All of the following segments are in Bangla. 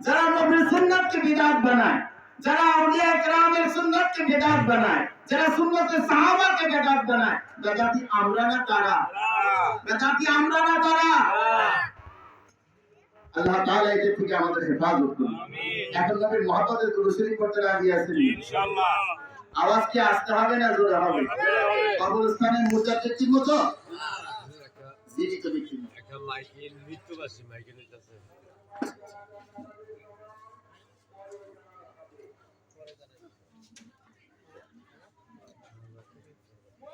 যারা নবীর সুন্নাতকে বিদআত বানায় যারা আউলিয়া কেরামের সুন্নাতকে বিদআত বানায় যারা সুন্নতে সাহাবাকে বিদআত বানায় বেদাতি আমরা না তারা বেদাতি আমরা না তারা আল্লাহ তাআলা এদের থেকে আমাদের হেফাজত করুন। এখন নবীর মহব্বতের শরীফ পড়তে রাজি আছেন ইনশাআল্লাহ। আওয়াজ কি আসতে হবে না জোরে হবে? কবরস্থানের মুজাদ্দিদ মতো জীবিত দেখি একটা মাইকেল মৃত্যুবাসী মাইকেল আছে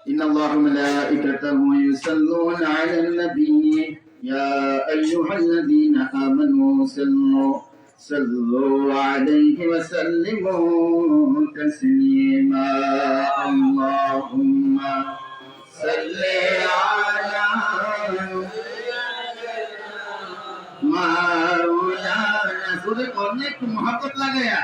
إن الله وملائكته يصلون على النبي يا أيها الذين آمنوا صلوا صلوا عليه وسلموا تسليما اللهم صل على সুরের কর্ণে একটু মহাকত লাগাইয়া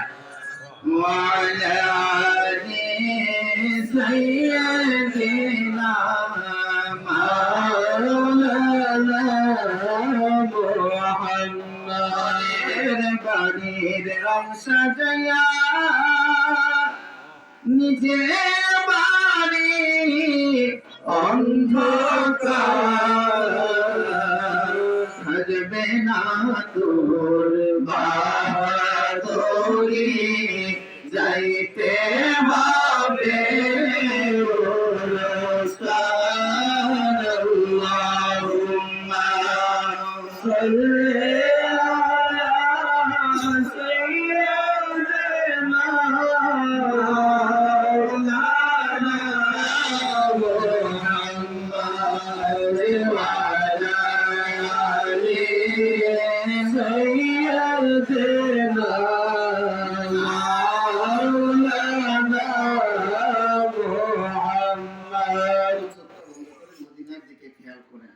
বাড়ির রং সাজাইয়া নিজে বাড়ি অন্ধ থাকবে না তোর বাহাদুরি যাইতে হবে আল্লাহুম্মা খেয়াল করেন।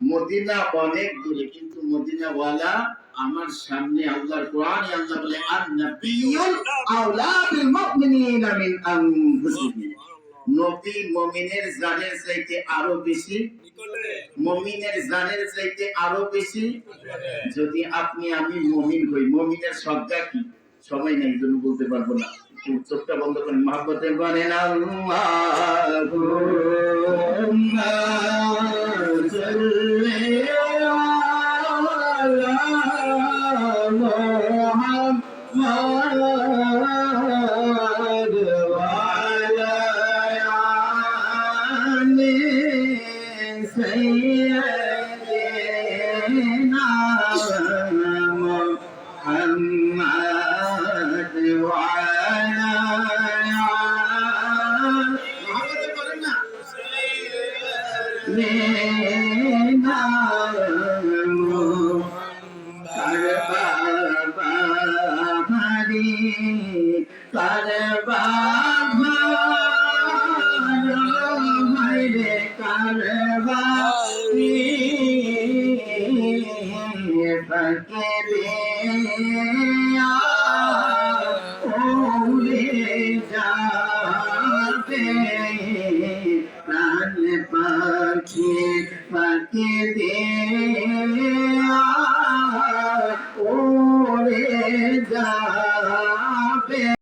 মদিনা অনেক দূরে, কিন্তু মদিনাওয়ালা আমার সামনে আল্লাহর কোরআন, আল্লাহ বলে আর মিন আনফুসিহিম। নবী মুমিনের জানের চাইতে আরও বেশি, মুমিনের জানের চাইতে আরও বেশি। যদি আপনি, আমি মুমিন হই, মুমিনের সংজ্ঞা কি? সময় নেই জন্য বলতে পারব না। চোখটা বন্ধ করেন। মহাব্বতে বলেন আল্লাহুম্মা محمد وعلى آل سيدنا محمد وعلى محمد سيدنا வாழ்க்கவே